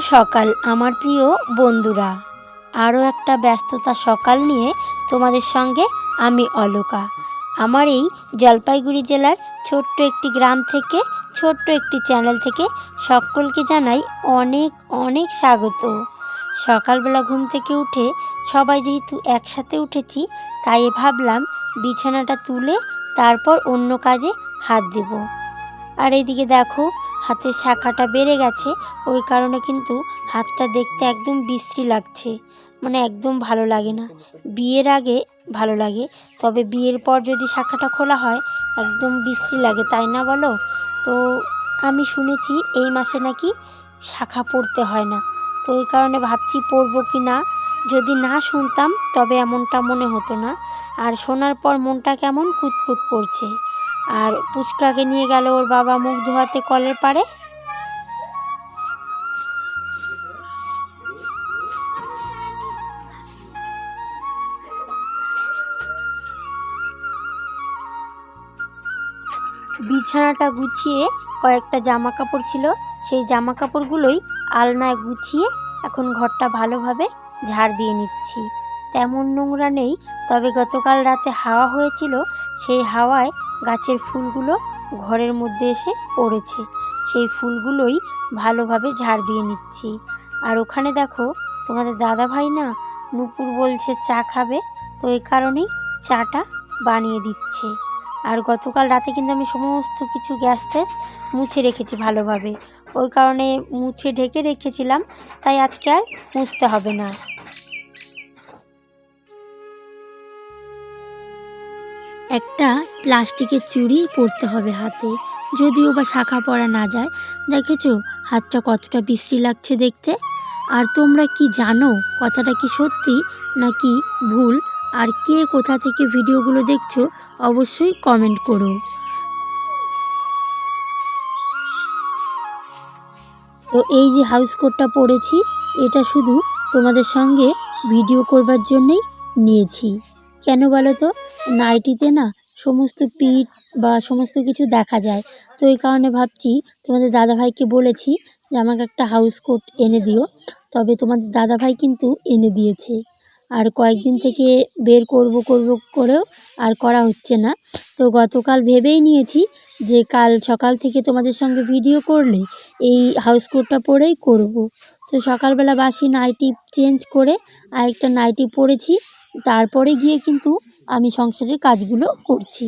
সকাল, আমার প্রিয় বন্ধুরা। আরও একটা ব্যস্ততা সকাল নিয়ে তোমাদের সঙ্গে আমি অলোকা। আমার এই জলপাইগুড়ি জেলার ছোট্ট একটি গ্রাম থেকে, ছোট্ট একটি চ্যানেল থেকে সকলকে জানাই অনেক অনেক স্বাগত। সকালবেলা ঘুম থেকে উঠে সবাই যেহেতু একসাথে উঠেছি, তাই ভাবলাম বিছানাটা তুলে তারপর অন্য কাজে হাত দেব। আর এইদিকে দেখো হাতের শাখাটা বেড়ে গেছে, ওই কারণে কিন্তু হাতটা দেখতে একদম বিশ্রী লাগছে। মানে একদম ভালো লাগে না। বিয়ের আগে ভালো লাগে, তবে বিয়ের পর যদি শাখাটা খোলা হয়, একদম বিশ্রী লাগে, তাই না বলো? তো আমি শুনেছি এই মাসে নাকি শাখা পড়তে হয় না। তো ওই কারণে ভাবছি পড়ব কি না। যদি না শুনতাম, তবে এমনটা মনে হতো না। আর শোনার পর মনটা কেমন কুতকুত করছে। আর পুচকাকে নিয়ে গেল ওর বাবা মুখ ধোয়াতে কলের পাড়ে। বিছানাটা গুছিয়ে কয়েকটা জামা কাপড় ছিল। সেই জামা কাপড়গুলোই আলনায় গুছিয়ে এখন ঘরটা ভালোভাবে ঝাড় দিয়ে নিচ্ছি। তেমন নোংরা নেই, তবে গতকাল রাতে হাওয়া হয়েছিল, সেই হাওয়ায় গাছের ফুলগুলো ঘরের মধ্যে এসে পড়েছে। সেই ফুলগুলোই ভালোভাবে ঝাড় দিয়ে নিচ্ছি। আর ওখানে দেখো, তোমাদের দাদা ভাই না নুপুর বলছে চা খাবে, তো এই কারণেই চাটা বানিয়ে দিচ্ছে। আর গতকাল রাতে কিন্তু আমি সমস্ত কিছু গ্যাস ট্যাস মুছে রেখেছি ভালোভাবে। ওই কারণে মুছে ঢেকে রেখেছিলাম, তাই আজকে আর মুছতে হবে না। একটা প্লাস্টিকের চুড়ি পরতে হবে হাতে। যদিও বা শাখা পরা না যায়। দেখেছ হাতটা কতটা বিশ্রী লাগছে দেখতে? আর তোমরা কি জানো কথাটা কি সত্যি নাকি ভুল? আর কে কোথা থেকে ভিডিওগুলো দেখছ অবশ্যই কমেন্ট করো। তো এই যে হাউস কোটটা পরেছি, এটা শুধু তোমাদের সঙ্গে ভিডিও করবার জন্যই নিয়েছি। কেন বলো তো? নাইটিতে না সমস্ত পিঠ বা সমস্ত কিছু দেখা যায়। তো এই কারণে ভাবছি তোমাদের দাদাভাইকে বলেছি যে আমাকে একটা হাউস কোট এনে দিও। তবে তোমাদের দাদাভাই কিন্তু এনে দিয়েছে। আর কয়েকদিন থেকে বের করব করব করেও আর করা হচ্ছে না। তো গতকাল ভেবেই নিয়েছি যে কাল সকাল থেকে তোমাদের সঙ্গে ভিডিও করলে এই হাউস কোটটা পরেই করব। তো সকালবেলা বাসি নাইটি চেঞ্জ করে আরেকটা নাইটি পরেছি। তারপরে গিয়ে কিন্তু আমি সংসারের কাজগুলো করছি।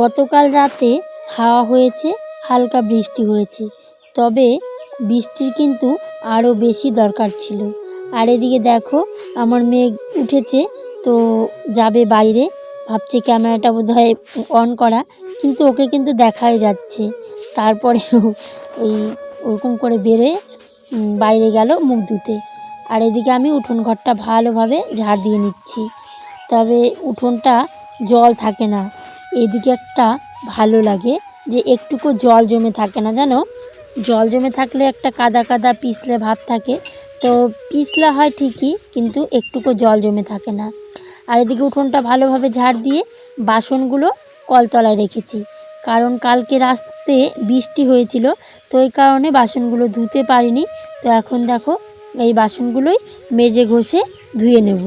গতকাল রাতে হাওয়া হয়েছে, হালকা বৃষ্টি হয়েছে। তবে বৃষ্টির কিন্তু আরও বেশি দরকার ছিল। আর এদিকে দেখো, আমার মেঘ উঠেছে, তো যাবে বাইরে। ভাবছে ক্যামেরাটা বোধহয় অন করা, কিন্তু ওকে কিন্তু দেখাই যাচ্ছে। তারপরেও এই ওরকম করে বেরোয় বাইরে গেল মুখ ধুতে। আর এদিকে আমি উঠোন ঘরটা ভালোভাবে ঝাড় দিয়ে নিচ্ছি। তবে উঠোনটা জল থাকে না। এদিকে একটা ভালো লাগে যে একটুকু জল জমে থাকে না, জানো? জল জমে থাকলে একটা কাদা কাদা পিছলে ভাব থাকে। তো পিছলা হয় ঠিকই, কিন্তু একটুকু জল জমে থাকে না। আর এদিকে উঠোনটা ভালোভাবে ঝাড় দিয়ে বাসনগুলো কলতলায় রেখেছি। কারণ কালকে রাস্তে বৃষ্টি হয়েছিল তো এই কারণে বাসনগুলো ধুতে পারিনি। তো এখন দেখো, এই বাসনগুলোই মেজে ঘষে ধুয়ে নেব।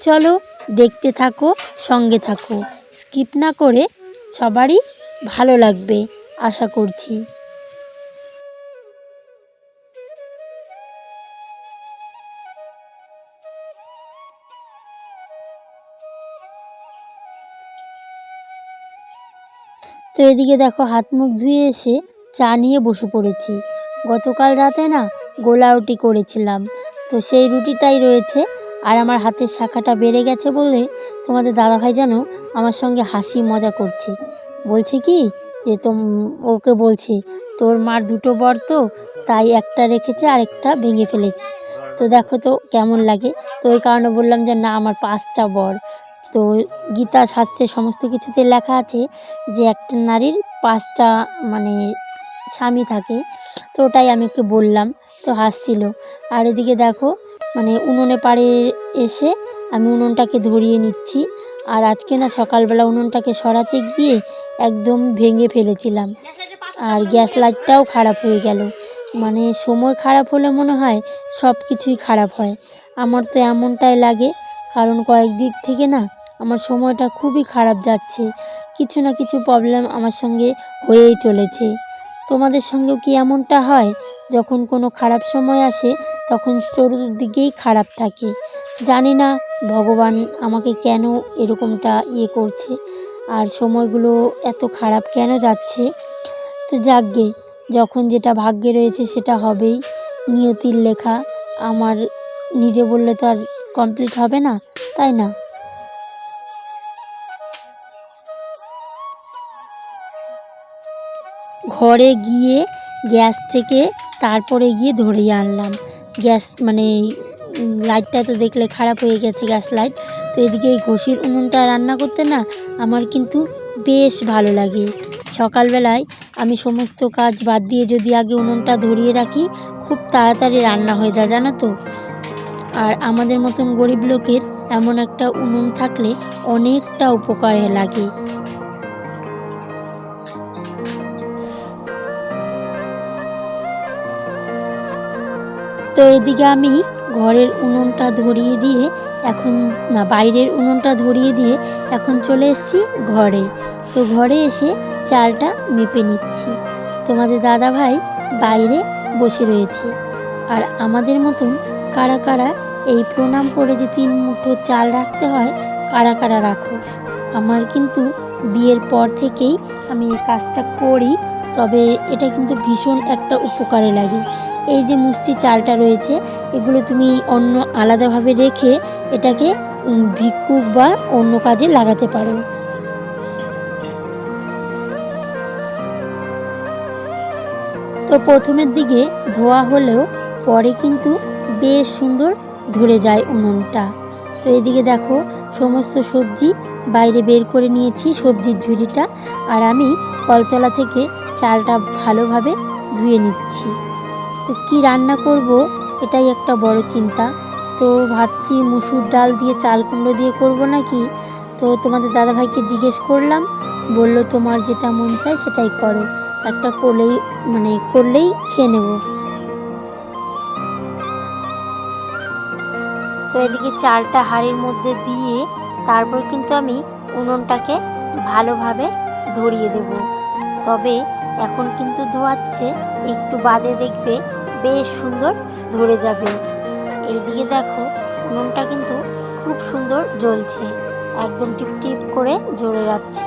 চলো দেখতে থাকো, সঙ্গে থাকো। স্কিপ না করে সবারই ভালো লাগবে, আশা করছি। তো এদিকে দেখো হাত মুখ ধুয়ে এসে চা নিয়ে বসে পড়েছি। গতকাল রাতে না গোলা রুটি করেছিলাম। তো সেই রুটিটাই রয়েছে। আর আমার হাতের শাখাটা বেড়ে গেছে বলে তোমাদের দাদাভাই যেন আমার সঙ্গে হাসি মজা করছে। বলছে কি? যে তোম, ওকে বলছে, তোর মার দুটো বর তো, তাই একটা রেখেছে আর একটা ভেঙে ফেলেছে। তো দেখো তো কেমন লাগে। তো ওই কারণে বললাম যে না, আমার পাঁচটা বর। তো গীতা শাস্ত্রে সমস্ত কিছুতে লেখা আছে যে একটা নারীর পাঁচটা মানে স্বামী থাকে, তো ওটাই আমি একটু বললাম, তো হাসছিল। আর এদিকে দেখো মানে উনুনে পাড়ে এসে আমি উনুনটাকে ধরিয়ে নিচ্ছি। আর আজকে না সকালবেলা উনুনটাকে সরাতে গিয়ে একদম ভেঙে ফেলেছিলাম। আর গ্যাস লাইটটাও খারাপ হয়ে গেল। মানে সময় খারাপ হলে মনে হয় সব কিছুই খারাপ হয়। আমার তো এমনটাই লাগে, কারণ কয়েক দিক থেকে না আমার সময়টা খুবই খারাপ যাচ্ছে। কিছু না কিছু প্রবলেম আমার সঙ্গে হয়েই চলেছে। তোমাদের সঙ্গেও কি এমনটা হয়? যখন কোনো খারাপ সময় আসে, তখন চতুর্দিকেই খারাপ থাকে। জানি না, ভগবান আমাকে কেন এরকমটা ইয়ে করছে? আর সময়গুলো এত খারাপ কেন যাচ্ছে? তো যাকগে, যখন যেটা ভাগ্যে রয়েছে সেটা হবেই। নিয়তির লেখা। আমার নিজে বললে তো আর কমপ্লিট হবে না, তাই না? ঘরে গিয়ে গ্যাস থেকে তারপরে গিয়ে ধরিয়ে আনলাম। গ্যাস মানে লাইটটা তো দেখলে খারাপ হয়ে গেছে গ্যাস লাইট তো এদিকে এই ঘষির উনুনটা রান্না করতে না আমার কিন্তু বেশ ভালো লাগে। সকালবেলায় আমি সমস্ত কাজ বাদ দিয়ে যদি আগে উনুনটা ধরিয়ে রাখি, খুব তাড়াতাড়ি রান্না হয়ে যায়, জানো তো? আর আমাদের মতন গরিব লোকের এমন একটা উনুন থাকলে অনেকটা উপকারে লাগে। তো এদিকে আমি ঘরের উনুনটা ধরিয়ে দিয়ে এখন, না, বাইরের উনুনটা ধরিয়ে দিয়ে এখন চলে এসেছি ঘরে। তো ঘরে এসে চালটা মেপে নিচ্ছি। তোমাদের দাদা ভাই বাইরে বসে রয়েছে। আর আমাদের মতন কারা কারা এই প্রণাম করে যে তিন মুঠো চাল রাখতে হয়, কারা কারা রাখো। আমার কিন্তু বিয়ের পর থেকেই আমি এই কাজটা করি। তবে এটা কিন্তু ভীষণ একটা উপকারে লাগে। এই যে মুষ্টি চালটা রয়েছে, এগুলো তুমি অন্য আলাদাভাবে রেখে এটাকে ভিক্ষুক বা অন্য কাজে লাগাতে পারো। তো প্রথমের দিকে ধোয়া হলেও পরে কিন্তু বেশ সুন্দর ধরে যায় উনুনটা। তো এদিকে দেখো, সমস্ত সবজি বাইরে বের করে নিয়েছি সবজির ঝুড়িটা আর আমি কলতলা থেকে চালটা ভালোভাবে ধুয়ে নিচ্ছি। তো কি রান্না করব এটাই একটা বড় চিন্তা। তো ভাবছি মুসুর ডাল দিয়ে চাল কুমড়ো দিয়ে করব নাকি? তো তোমাদের দাদাভাইকে জিজ্ঞেস করলাম, বলল তোমার যেটা মন চায় সেটাই করো। একটা করলেই মানে করলেই খেয়ে নেব। তো এদিকে চালটা হাঁড়ির মধ্যে দিয়ে তারপর কিন্তু আমি উনুনটাকে ভালোভাবে ধরিয়ে দেব। তবে এখন কিন্তু ধোয়াচ্ছে, একটু বাদে দেখবে বেশ সুন্দর ধরে যাবে। এইদিকে দেখো, উনুনটা কিন্তু খুব সুন্দর জ্বলছে, একদম টিপ টিপ করে জ্বলে যাচ্ছে।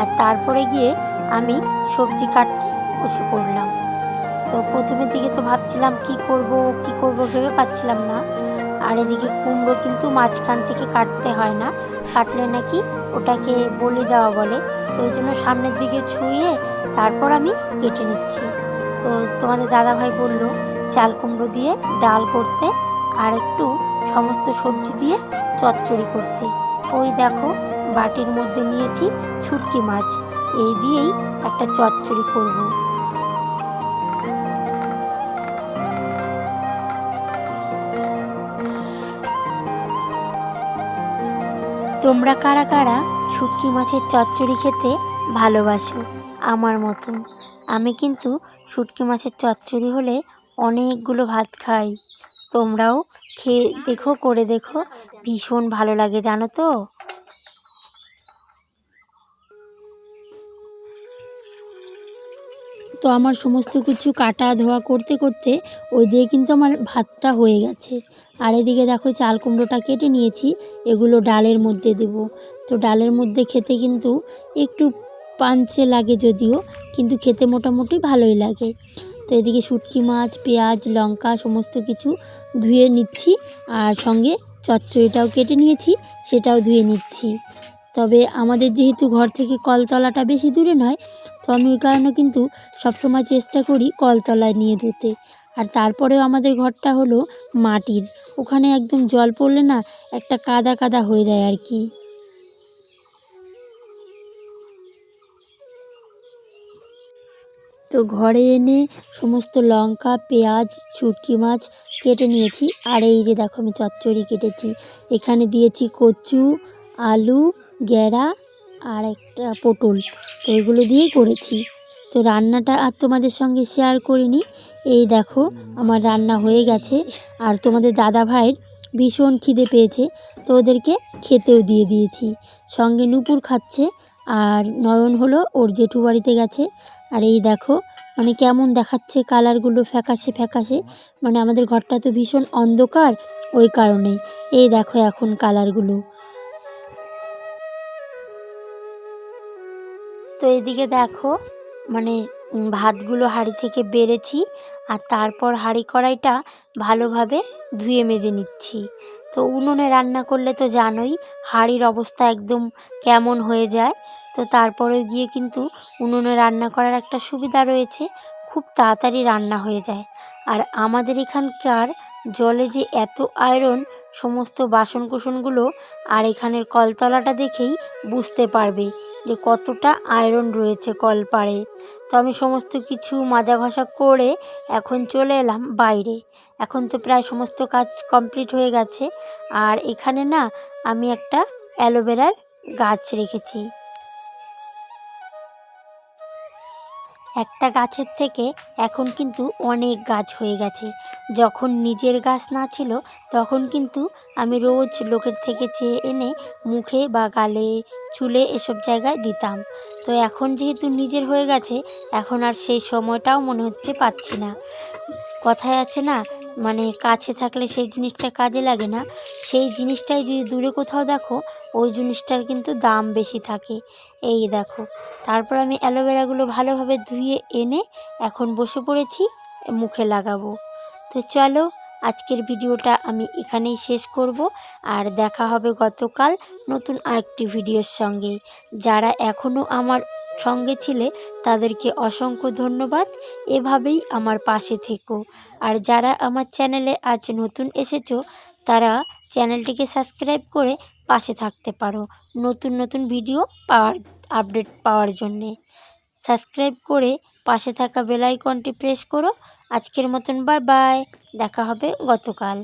আর তারপরে গিয়ে আমি সবজি কাটতে বসে পড়লাম। তো প্রথমের দিকে তো ভাবছিলাম কি করব কি করব ভেবে পাচ্ছিলাম না। আর এদিকে কুমড়ো কিন্তু মাঝখান থেকে কাটতে হয় না। কাটলে নাকি ওটাকে বলি দেওয়া বলে। তো ওই জন্য সামনের দিকে ছুঁয়ে তারপর আমি কেটে নিচ্ছি। তো তোমাদের দাদাভাই বলল, চাল কুমড়ো দিয়ে ডাল করতে আর একটু সমস্ত সবজি দিয়ে চচ্চড়ি করতে। ওই দেখো, বাটির মধ্যে নিয়েছি শুটকি মাছ। এই দিয়েই একটা চচ্চড়ি করব। তোমরা কারা কারা শুটকি মাছের চচ্চড়ি খেতে ভালোবাসো? আমার মতন। আমি কিন্তু শুটকি মাছের চচ্চড়ি হলে অনেকগুলো ভাত খাই। তোমরাও খেয়ে দেখো, করে দেখো। ভীষণ ভালো লাগে, জানো তো? আমার সমস্ত কিছু কাটা ধোয়া করতে করতে ওই দিয়ে কিন্তু আমার ভাতটা হয়ে গেছে। আর এদিকে দেখো চাল কুমড়োটা কেটে নিয়েছি, এগুলো ডালের মধ্যে দেব। তো ডালের মধ্যে খেতে কিন্তু একটু পাঞ্চে লাগে যদিও, কিন্তু খেতে মোটামুটি ভালোই লাগে। তো এদিকে শুটকি মাছ, পেঁয়াজ, লঙ্কা সমস্ত কিছু ধুয়ে নিচ্ছি, আর সঙ্গে চচ্চড়িটাও কেটে নিয়েছি, সেটাও ধুয়ে নিচ্ছি। তবে আমাদের যেহেতু ঘর থেকে কলতলাটা বেশি দূরে নয়, তো আমি ওই কারণে কিন্তু সবসময় চেষ্টা করি কলতলায় নিয়ে ধুতে আর তারপরেও আমাদের ঘরটা হলো মাটির। ওখানে একদম জল পড়লে না একটা কাদা কাদা হয়ে যায় আর কি। তো ঘরে এনে সমস্ত লঙ্কা, পেঁয়াজ, শুটকি মাছ কেটে নিয়েছি। আর এই যে দেখো আমি চচ্চড়ি কেটেছি। এখানে দিয়েছি কচু, আলু গ্যাড়া আর একটা পটল। তো এগুলো দিয়েই করেছি। তো রান্নাটা আর তোমাদের সঙ্গে শেয়ার করিনি। এই দেখো, আমার রান্না হয়ে গেছে। আর তোমাদের দাদা ভাইয়ের ভীষণ খিদে পেয়েছে। তো ওদেরকে খেতেও দিয়ে দিয়েছি। সঙ্গে নুপুর খাচ্ছে আর নয়ন হলো ওর জেঠু বাড়িতে গেছে। আর এই দেখো মানে কেমন দেখাচ্ছে কালারগুলো ফ্যাকাশে ফ্যাকাশে। মানে আমাদের ঘরটা তো ভীষণ অন্ধকার ওই কারণে। এই দেখো এখন কালারগুলো। তো এদিকে দেখো মানে ভাতগুলো হাঁড়ি থেকে বেড়েছি আর তারপর হাঁড়ি কড়াইটা ভালোভাবে ধুয়ে মেজে নিচ্ছি। তো উনুনে রান্না করলে তো জানোই হাঁড়ির অবস্থা একদম কেমন হয়ে যায়। তো তারপরে গিয়ে কিন্তু উনুনে রান্না করার একটা সুবিধা রয়েছে, খুব তাড়াতাড়ি রান্না হয়ে যায়। আর আমাদের এখানকার জলে যে এত আয়রন, সমস্ত বাসন কুসনগুলো আর এখানের কলতলাটা দেখেই বুঝতে পারবে যে কতটা আয়রন রয়েছে কলপাড়ে। তো আমি সমস্ত কিছু মাজা ঘষা করে এখন চলে এলাম বাইরে। এখন তো প্রায় সমস্ত কাজ কমপ্লিট হয়ে গেছে। আর এখানে না আমি একটা অ্যালোভেরার গাছ রেখেছি। একটা গাছের থেকে এখন কিন্তু অনেক গাছ হয়ে গেছে। যখন নিজের গাছ না ছিল, তখন কিন্তু আমি রোজ লোকের থেকে চেয়ে এনে মুখে বা গালে, চুলে এসব জায়গায় দিতাম। তো এখন যেহেতু নিজের হয়ে গেছে, এখন আর সেই সময়টাও মনে হচ্ছে পাচ্ছি না। কথায় আছে না মানে কাছে থাকলে সেই জিনিসটা কাজে লাগে না। সেই জিনিসটাই যদি দূরে কোথাও দেখো, ওই জিনিসটার কিন্তু দাম বেশি থাকে। এই দেখো তারপর আমি অ্যালোভেরাগুলো ভালোভাবে ধুয়ে এনে এখন বসে পড়েছি, মুখে লাগাবো। তো চলো, আজকের ভিডিওটা আমি এখানেই শেষ করব আর দেখা হবে গতকাল নতুন আরেকটি ভিডিওর সঙ্গে। যারা এখনও আমার সঙ্গে ছিলে, তাদেরকে অসংখ্য ধন্যবাদ। এভাবেই আমার পাশে থেকো। আর যারা আমার চ্যানেলে আজ নতুন এসেছ, তারা চ্যানেলটিকে সাবস্ক্রাইব করে পাশে থাকতে পারো। নতুন নতুন ভিডিও পাওয়ার আপডেট পাওয়ার জন্যে। সাবস্ক্রাইব করে পাশে থাকা বেলাইকনটি প্রেস করো। আজকের মতন বাই বাই। দেখা হবে গতকাল।